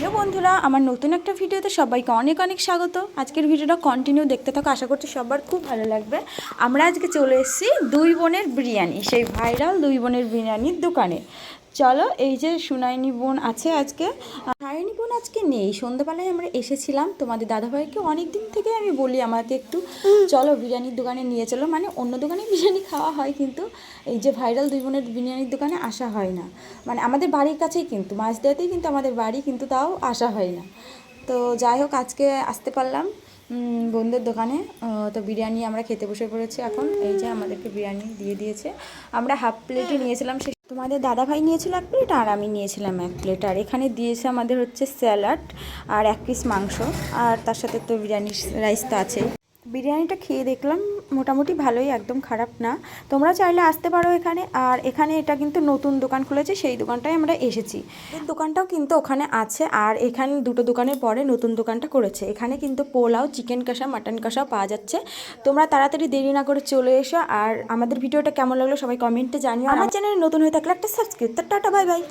Hello বন্ধুরা, আমার নতুন একটা ভিডিওতে সবাইকে অনেক অনেক স্বাগত। আজকের ভিডিওটা কন্টিনিউ দেখতে থাকো, আশা করছি সবার খুব ভালো লাগবে। আমরা আজকে চলে এসেছি দুই বোনের বিরিয়ানি, সেই ভাইরাল দুই বোনের বিরিয়ানির দোকানে। চলো, এই যে সুনাইনি বোন আছে আজকে। সায়নী বোন আজকে নেই। সন্ধ্যাবেলায় আমরা এসেছিলাম। তোমাদের দাদাভাইকে অনেক দিন থেকে আমি বলি আমাকে একটু, চলো বিরিয়ানির দোকানে নিয়ে চলো। মানে অন্য দোকানে বিরিয়ানি খাওয়া হয় কিন্তু এই যে ভাইরাল দুই বোনের বিরিয়ানির দোকানে আসা হয় না। মানে আমাদের বাড়ির কাছেই কিন্তু, মাঝদিয়াতেই কিন্তু আমাদের বাড়ি, কিন্তু তাও আসা হয় না। তো যাই হোক, আজকে আসতে পারলাম। বোনদের দোকানে তো বিরিয়ানি আমরা খেতে বসে পড়েছি এখন। এই যে আমাদেরকে বিরিয়ানি দিয়ে দিয়েছে। আমরা হাফ প্লেটে নিয়েছিলাম। সে তোমাদের দাদা ভাই নিয়েছিল এক প্লেট আর আমি নিয়েছিলাম এক প্লেট। আর এখানে দিয়েছে আমাদের হচ্ছে স্যালাড আর এক পিস মাংস। আর তার সাথে তো বিরিয়ানি রাইস তো আছে বিরিয়ানিটা খেয়ে দেখলাম মোটামুটি ভালোই একদম খারাপ না। তোমরা চাইলে আসতে পারো এখানে আর এখানে এটা কিন্তু নতুন দোকান খুলেছে সেই দোকানটায় আমরা এসেছি। দোকানটাও কিন্তু ওখানে আছে আর এখানে দুটো দোকানের পরে নতুন দোকানটা করেছে। এখানে কিন্তু পোলাও চিকেন কষা মাটন কষাও পাওয়া যাচ্ছে। তোমরা তাড়াতাড়ি দেরি না করে চলে এসো আর আমাদের ভিডিওটা কেমন লাগল সবাই কমেন্টে জানিও। আমার চ্যানেলে নতুন হয়ে থাকলে একটা সাবস্ক্রাইব টাটা বাই বাই